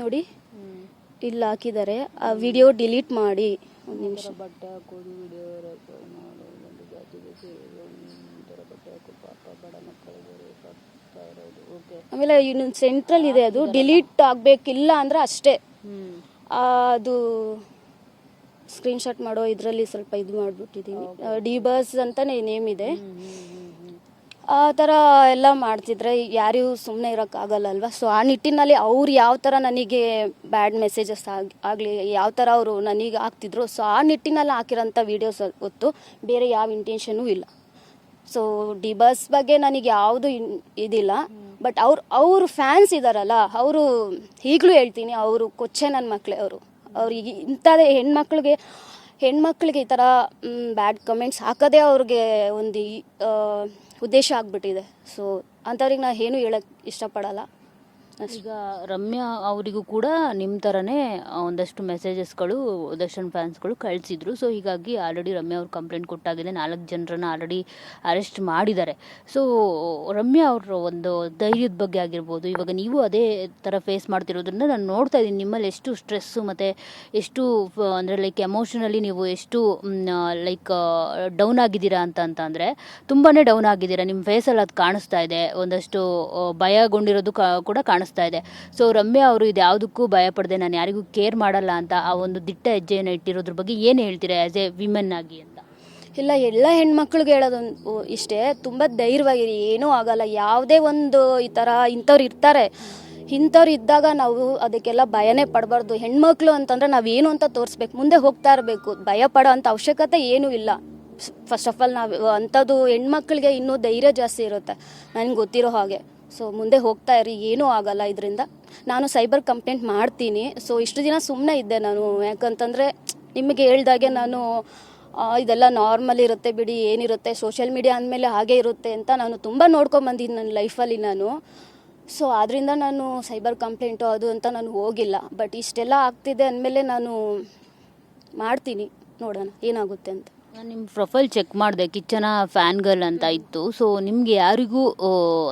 ನೋಡಿ. ಇಲ್ಲಿ ಹಾಕಿದ್ದಾರೆ. ಆ ವಿಡಿಯೋ ಡಿಲೀಟ್ ಮಾಡಿ. ಒಂದು ನಿಮಿಷ. ಬಟ್ಟೆ ಹಾಕೋದು ವಿಡಿಯೋ ರೆಕಾರ್ಡ್ ಮಾಡೋದು ಗಂಡು ಜಾತಿಗೆ ಸೇರೋದು ಬಟ್ಟೆ ಹಾಕೋ ಪಾಪ ಬಡ ಮಕ್ಕಳಿಗೆ ಬರ್ತಾ ಇರೋದು. ಓಕೆ ಆಮೇಲೆ ಇನ್ನೊಂದು ಸೆಂಟ್ರಲ್ ಇದೆ ಅದು. ಡಿಲೀಟ್ ಆಗಬೇಕಿಲ್ಲ ಅಂದ್ರೆ ಅಷ್ಟೇ. ಅದು ಸ್ಕ್ರೀನ್ಶಾಟ್ ಮಾಡೋ ಇದರಲ್ಲಿ ಸ್ವಲ್ಪ ಇದು ಮಾಡಿಬಿಟ್ಟಿದ್ದೀನಿ ಡಿ ಬಸ್ ಅಂತಾನೆ ನೇಮ್ ಇದೆ. ಆ ಥರ ಎಲ್ಲ ಮಾಡ್ತಿದ್ರೆ ಯಾರಿಗೂ ಸುಮ್ಮನೆ ಇರೋಕ್ಕಾಗಲ್ಲ ಅಲ್ವಾ ಸೊ ಆ ನಿಟ್ಟಿನಲ್ಲಿ ಅವ್ರು ಯಾವ ಥರ ನನಗೆ ಬ್ಯಾಡ್ ಮೆಸೇಜಸ್ ಆಗಿ, ಆಗಲಿ, ಯಾವ ಥರ ಅವರು ನನಗೆ ಹಾಕ್ತಿದ್ರು ಸೊ ಆ ನಿಟ್ಟಿನಲ್ಲಿ ಹಾಕಿರೋಂಥ ವೀಡಿಯೋಸ್ ಹೊತ್ತು ಬೇರೆ ಯಾವ ಇಂಟೆನ್ಷನೂ ಇಲ್ಲ. ಸೊ ಡಿ ಬಸ್ ಬಗ್ಗೆ ನನಗೆ ಯಾವುದು ಇದಿಲ್ಲ. ಬಟ್ ಅವ್ರು, ಅವರು ಫ್ಯಾನ್ಸ್ ಇದ್ದಾರಲ್ಲ ಅವರು ಈಗಲೂ ಹೇಳ್ತೀನಿ, ಅವರು ಕೊಚ್ಚೆ ನನ್ನ ಮಕ್ಕಳೇ ಅವರು ಅವ್ರಿಗೆ ಇಂಥದೇ ಹೆಣ್ಮಕ್ಳಿಗೆ ಹೆಣ್ಮಕ್ಳಿಗೆ ಈ ಥರ ಬ್ಯಾಡ್ ಕಮೆಂಟ್ಸ್ ಹಾಕೋದೇ ಅವ್ರಿಗೆ ಒಂದು ಉದ್ದೇಶ ಆಗಿಬಿಟ್ಟಿದೆ. ಸೊ ಅಂಥವ್ರಿಗೆ ನಾನು ಏನೂ ಹೇಳಕ್ಕೆ ಇಷ್ಟಪಡಲ್ಲ. ಈಗ ರಮ್ಯಾ ಅವರಿಗೂ ಕೂಡ ನಿಮ್ಮ ಥರನೇ ಒಂದಷ್ಟು ಮೆಸೇಜಸ್ಗಳು ದರ್ಶನ್ ಫ್ಯಾನ್ಸ್ಗಳು ಕಳಿಸಿದ್ರು. ಸೊ ಹೀಗಾಗಿ ಆಲ್ರೆಡಿ ರಮ್ಯಾ ಅವ್ರು ಕಂಪ್ಲೇಂಟ್ ಕೊಟ್ಟಾಗಿದೆ ನಾಲ್ಕು ಜನರನ್ನ ಆಲ್ರೆಡಿ ಅರೆಸ್ಟ್ ಮಾಡಿದ್ದಾರೆ. ಸೊ ರಮ್ಯಾ ಅವ್ರ ಒಂದು ಧೈರ್ಯದ ಬಗ್ಗೆ ಆಗಿರ್ಬೋದು ಇವಾಗ ನೀವು ಅದೇ ಥರ ಫೇಸ್ ಮಾಡ್ತಿರೋದ್ರಿಂದ ನಾನು ನೋಡ್ತಾ ಇದ್ದೀನಿ ನಿಮ್ಮಲ್ಲಿ ಎಷ್ಟು ಸ್ಟ್ರೆಸ್ಸು ಮತ್ತು ಎಷ್ಟು ಅಂದರೆ ಲೈಕ್ ಎಮೋಷನಲಿ ನೀವು ಎಷ್ಟು ಲೈಕ್ ಡೌನ್ ಆಗಿದ್ದೀರಾ ಅಂತ ಅಂತಂದರೆ ತುಂಬಾ ಡೌನ್ ಆಗಿದ್ದೀರಾ. ನಿಮ್ಮ ಫೇಸಲ್ಲಿ ಅದು ಕಾಣಿಸ್ತಾ ಇದೆ. ಒಂದಷ್ಟು ಭಯಗೊಂಡಿರೋದು ಕೂಡ ಕಾಣಿಸ್ತಾ ಇದೆ. ಸೊ ರಮ್ಯಾ ಅವರು ಇದು ಯಾವುದಕ್ಕೂ ಭಯ ಪಡದೆ ನಾನು ಯಾರಿಗೂ ಕೇರ್ ಮಾಡಲ್ಲ ಅಂತ ಆ ಒಂದು ದಿಟ್ಟ ಹೆಜ್ಜೆಯನ್ನು ಇಟ್ಟಿರೋದ್ರ ಬಗ್ಗೆ ಏನು ಹೇಳ್ತೀರಾ ಆ್ಯಸ್ ಎ ವಿಮೆನ್ ಆಗಿ ಅಂತ? ಇಲ್ಲ, ಎಲ್ಲ ಹೆಣ್ಮಕ್ಳಿಗೆ ಹೇಳೋದೊಂದು ಇಷ್ಟೇ. ತುಂಬ ಧೈರ್ಯವಾಗಿರಿ. ಏನೂ ಆಗಲ್ಲ. ಯಾವುದೇ ಒಂದು ಈ ಥರ ಇಂಥವ್ರು ಇರ್ತಾರೆ. ಇಂಥವ್ರು ಇದ್ದಾಗ ನಾವು ಅದಕ್ಕೆಲ್ಲ ಭಯನೇ ಪಡಬಾರ್ದು. ಹೆಣ್ಮಕ್ಳು ಅಂತಂದ್ರೆ ನಾವೇನು ಅಂತ ತೋರಿಸ್ಬೇಕು. ಮುಂದೆ ಹೋಗ್ತಾ ಇರಬೇಕು. ಭಯ ಪಡೋ ಅಂಥ ಅವಶ್ಯಕತೆ ಏನೂ ಇಲ್ಲ. ಫಸ್ಟ್ ಆಫ್ ಆಲ್ ನಾವು ಅಂಥದ್ದು ಹೆಣ್ಮಕ್ಳಿಗೆ ಇನ್ನೂ ಧೈರ್ಯ ಜಾಸ್ತಿ ಇರುತ್ತೆ. ನನಗೆ ಗೊತ್ತಿರೋ ಹಾಗೆ. ಸೊ ಮುಂದೆ ಹೋಗ್ತಾ ಇರಿ, ಏನೂ ಆಗಲ್ಲ ಇದರಿಂದ. ನಾನು ಸೈಬರ್ ಕಂಪ್ಲೇಂಟ್ ಮಾಡ್ತೀನಿ. ಸೊ ಇಷ್ಟು ದಿನ ಸುಮ್ಮನೆ ಇದ್ದೆ ನಾನು. ಯಾಕಂತಂದರೆ, ನಿಮಗೆ ಹೇಳ್ದಾಗೆ ನಾನು ಇದೆಲ್ಲ ನಾರ್ಮಲ್ ಇರುತ್ತೆ ಬಿಡಿ, ಏನಿರುತ್ತೆ ಸೋಷಿಯಲ್ ಮೀಡಿಯಾ ಅಂದಮೇಲೆ ಹಾಗೆ ಇರುತ್ತೆ ಅಂತ ನಾನು ತುಂಬ ನೋಡ್ಕೊಂಬಂದಿದ್ದೀನಿ ನನ್ನ ಲೈಫಲ್ಲಿ ನಾನು. ಸೊ ಆದ್ದರಿಂದ ನಾನು ಸೈಬರ್ ಕಂಪ್ಲೇಂಟು ಅದು ಅಂತ ನಾನು ಹೋಗಿಲ್ಲ. ಬಟ್ ಇಷ್ಟೆಲ್ಲ ಆಗ್ತಿದೆ ಅಂದಮೇಲೆ ನಾನು ಮಾಡ್ತೀನಿ. ನೋಡೋಣ, ಏನಾಗುತ್ತೆ ಅಂತ. ನಾನು ನಿಮ್ಮ ಪ್ರೊಫೈಲ್ ಚೆಕ್ ಮಾಡಿದೆ ಕಿಚ್ಚನ ಫ್ಯಾನ್ ಗರ್ಲ್ ಅಂತ ಇತ್ತು. ಸೊ ನಿಮಗೆ ಯಾರಿಗೂ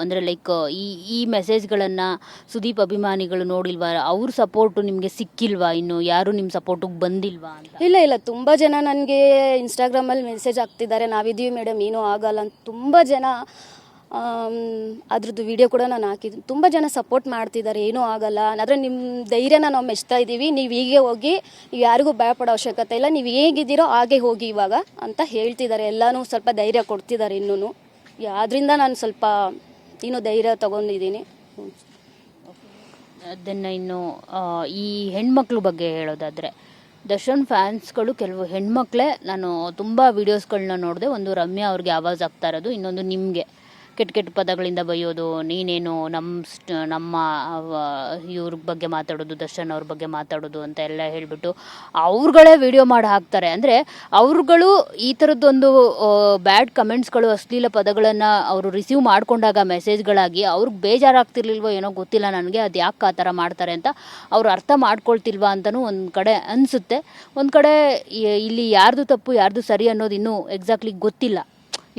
ಅಂದರೆ ಲೈಕ್ ಈ ಈ ಮೆಸೇಜ್ಗಳನ್ನು ಸುದೀಪ್ ಅಭಿಮಾನಿಗಳು ನೋಡಿಲ್ವಾ? ಅವ್ರ ಸಪೋರ್ಟು ನಿಮಗೆ ಸಿಕ್ಕಿಲ್ವಾ ಇನ್ನು? ಯಾರು ನಿಮ್ಮ ಸಪೋರ್ಟಿಗೆ ಬಂದಿಲ್ವಾ ಅಂತ? ಇಲ್ಲ ಇಲ್ಲ. ತುಂಬ ಜನ ನನಗೆ ಇನ್ಸ್ಟಾಗ್ರಾಮಲ್ಲಿ ಮೆಸೇಜ್ ಹಾಕ್ತಿದ್ದಾರೆ. ನಾವಿದ್ದೀವಿ ಮೇಡಮ್ ಏನೂ ಆಗಲ್ಲ ಅಂತ ತುಂಬ ಜನ ಅದ್ರದ್ದು ವಿಡಿಯೋ ಕೂಡ ನಾನು ಹಾಕಿದ್ದೀನಿ ತುಂಬ ಜನ ಸಪೋರ್ಟ್ ಮಾಡ್ತಿದ್ದಾರೆ ಏನೂ ಆಗಲ್ಲ. ಆದರೆ ನಿಮ್ಮ ಧೈರ್ಯನ ನಾವು ಮೆಚ್ತಾ ಇದ್ದೀವಿ ನೀವು ಹೀಗೆ ಹೋಗಿ ಯಾರಿಗೂ ಭಯಪಡೋ ಅವಶ್ಯಕತೆ ಇಲ್ಲ. ನೀವು ಹೇಗಿದ್ದೀರೋ ಹಾಗೆ ಹೋಗಿ ಇವಾಗ ಅಂತ ಹೇಳ್ತಿದ್ದಾರೆ ಎಲ್ಲನೂ ಸ್ವಲ್ಪ ಧೈರ್ಯ ಕೊಡ್ತಿದ್ದಾರೆ ಇನ್ನೂ ಆದ್ದರಿಂದ ನಾನು ಸ್ವಲ್ಪ ಇನ್ನೂ ಧೈರ್ಯ ತಗೊಂಡಿದ್ದೀನಿ. ಅದನ್ನು ಇನ್ನು ಈ ಹೆಣ್ಮಕ್ಳ ಬಗ್ಗೆ ಹೇಳೋದಾದರೆ, ದರ್ಶನ್ ಫ್ಯಾನ್ಸ್ಗಳು ಕೆಲವು ಹೆಣ್ಮಕ್ಳೇ ನಾನು ತುಂಬ ವೀಡಿಯೋಸ್ಗಳನ್ನ ನೋಡಿದೆ. ಒಂದು ರಮ್ಯಾ ಅವ್ರಿಗೆ ಆವಾಜ್ ಆಗ್ತಾ ಇರೋದು, ಇನ್ನೊಂದು ನಿಮಗೆ. ಕೆಟ್ಟ ಕೆಟ್ಟ ಪದಗಳಿಂದ ಬೈಯೋದು ನೀನೇನು ನಮ್ಮ ನಮ್ಮ ಇವ್ರ ಬಗ್ಗೆ ಮಾತಾಡೋದು, ದರ್ಶನ್ ಅವ್ರ ಬಗ್ಗೆ ಮಾತಾಡೋದು ಅಂತ ಎಲ್ಲ ಹೇಳಿಬಿಟ್ಟು ಅವ್ರುಗಳೇ ವಿಡಿಯೋ ಮಾಡಿ ಹಾಕ್ತಾರೆ. ಅಂದರೆ ಅವ್ರುಗಳು ಈ ಥರದ್ದೊಂದು ಬ್ಯಾಡ್ ಕಮೆಂಟ್ಸ್ಗಳು ಅಶ್ಲೀಲ ಪದಗಳನ್ನು ಅವರು ರಿಸೀವ್ ಮಾಡಿಕೊಂಡಾಗ ಮೆಸೇಜ್ಗಳಾಗಿ ಅವ್ರಿಗೆ ಬೇಜಾರಾಗ್ತಿರ್ಲಿಲ್ವೋ ಏನೋ ಗೊತ್ತಿಲ್ಲ ನನಗೆ, ಅದು ಯಾಕೆ ಆ ಥರ ಮಾಡ್ತಾರೆ ಅಂತ ಅವ್ರು ಅರ್ಥ ಮಾಡ್ಕೊಳ್ತಿಲ್ವಾ ಅಂತಲೂ ಒಂದು ಕಡೆ ಅನಿಸುತ್ತೆ. ಒಂದು ಕಡೆ ಇಲ್ಲಿ ಯಾರ್ದು ತಪ್ಪು, ಯಾರ್ದು ಸರಿ ಅನ್ನೋದು ಇನ್ನೂ ಎಕ್ಸಾಕ್ಟ್ಲಿ ಗೊತ್ತಿಲ್ಲ.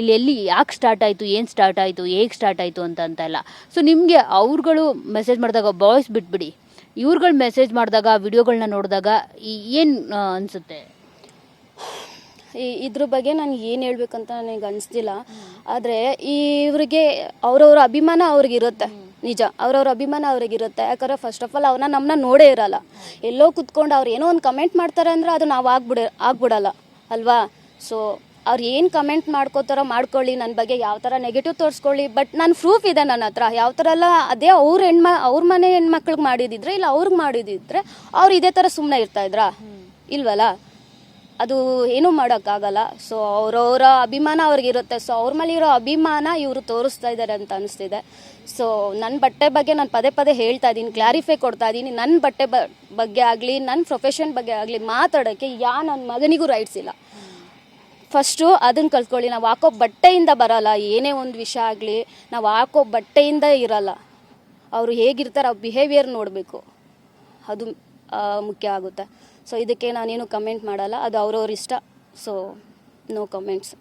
ಇಲ್ಲಿ ಎಲ್ಲಿ ಯಾಕೆ ಸ್ಟಾರ್ಟ್ ಆಯಿತು ಏನು ಸ್ಟಾರ್ಟ್ ಆಯಿತು ಹೇಗೆ ಸ್ಟಾರ್ಟ್ ಆಯಿತು ಅಂತ ಅಂತ ಎಲ್ಲ ಸೊ ನಿಮಗೆ ಅವ್ರುಗಳು ಮೆಸೇಜ್ ಮಾಡಿದಾಗ ಬಾಯ್ಸ್ ಬಿಟ್ಬಿಡಿ. ಇವ್ರುಗಳು ಮೆಸೇಜ್ ಮಾಡಿದಾಗ ವಿಡಿಯೋಗಳನ್ನ ನೋಡಿದಾಗ ಏನು ಅನಿಸುತ್ತೆ? ಇದ್ರ ಬಗ್ಗೆ ನಾನು ಏನು ಹೇಳ್ಬೇಕಂತ ನನಗೆ ಅನಿಸ್ತಿಲ್ಲ ಆದರೆ ಇವ್ರಿಗೆ ಅವರವ್ರ ಅಭಿಮಾನ ಅವ್ರಿಗಿರುತ್ತೆ. ನಿಜ ಅವ್ರವ್ರ ಅಭಿಮಾನ ಅವ್ರಿಗಿರುತ್ತೆ. ಯಾಕಂದ್ರೆ ಫಸ್ಟ್ ಆಫ್ ಆಲ್ ಅವ್ರನ್ನ ನಮ್ಮನ್ನ ನೋಡೇ ಇರಲ್ಲ. ಎಲ್ಲೋ ಕುತ್ಕೊಂಡು ಅವ್ರು ಏನೋ ಒಂದು ಕಮೆಂಟ್ ಮಾಡ್ತಾರೆ ಅಂದ್ರೆ ಅದು ನಾವು ಆಗ್ಬಿಡ ಆಗ್ಬಿಡಲ್ಲ. ಅಲ್ವಾ? ಸೊ ಅವ್ರು ಏನು ಕಮೆಂಟ್ ಮಾಡ್ಕೋತಾರೋ ಮಾಡ್ಕೊಳ್ಳಿ ನನ್ನ ಬಗ್ಗೆ ಯಾವ ಥರ ನೆಗೆಟಿವ್ ತೋರಿಸ್ಕೊಳ್ಳಿ ಬಟ್ ನಾನು ಪ್ರೂಫ್ ಇದೆ ನನ್ನ ಹತ್ರ. ಯಾವ ಥರ ಎಲ್ಲ ಅದೇ ಅವ್ರ ಹೆಣ್ಮ, ಅವ್ರ ಮನೆ ಹೆಣ್ಮಕ್ಳಿಗೆ ಮಾಡಿದಿದ್ರೆ ಇಲ್ಲ ಅವ್ರಿಗೆ ಮಾಡಿದಿದ್ರೆ ಅವ್ರು ಇದೇ ಥರ ಸುಮ್ಮನೆ ಇರ್ತಾ ಇದ್ರಾ? ಇಲ್ವಲ್ಲ? ಅದು ಏನೂ ಮಾಡೋಕ್ಕಾಗಲ್ಲ. ಸೊ ಅವರವರ ಅಭಿಮಾನ ಅವ್ರಿಗಿರುತ್ತೆ ಸೊ ಅವ್ರ ಮೇಲೆ ಇರೋ ಅಭಿಮಾನ ಇವರು ತೋರಿಸ್ತಾ ಇದ್ದಾರೆ ಅಂತ ಅನಿಸ್ತಿದೆ. ಸೊ ನನ್ನ ಬಟ್ಟೆ ಬಗ್ಗೆ ನಾನು ಪದೇ ಪದೇ ಹೇಳ್ತಾ ಇದ್ದೀನಿ ಕ್ಲಾರಿಫೈ ಕೊಡ್ತಾ ಇದ್ದೀನಿ ನನ್ನ ಬಟ್ಟೆ ಬಗ್ಗೆ ಆಗಲಿ ನನ್ನ ಪ್ರೊಫೆಷನ್ ಬಗ್ಗೆ ಆಗಲಿ ಮಾತಾಡೋಕ್ಕೆ ಯಾ ನನ್ನ ಮಗನಿಗೂ ರೈಟ್ಸ್ ಇಲ್ಲ. ಫಸ್ಟು ಅದನ್ನ ಕಲ್ತ್ಕೊಳ್ಳಿ. ನಾವು ಹಾಕೋ ಬಟ್ಟೆಯಿಂದ ಬರಲ್ಲ. ಏನೇ ಒಂದು ವಿಷಯ ಆಗಲಿ, ನಾವು ಹಾಕೋ ಬಟ್ಟೆಯಿಂದ ಇರಲ್ಲ. ಅವರು ಹೇಗಿರ್ತಾರೆ, ಅವ್ರ ಬಿಹೇವಿಯರ್ ನೋಡಬೇಕು. ಅದು ಮುಖ್ಯ ಆಗುತ್ತೆ. ಸೊ ಇದಕ್ಕೆ ನಾನೇನು ಕಮೆಂಟ್ ಮಾಡಲ್ಲ. ಅದು ಅವ್ರವ್ರ ಇಷ್ಟ. So no comments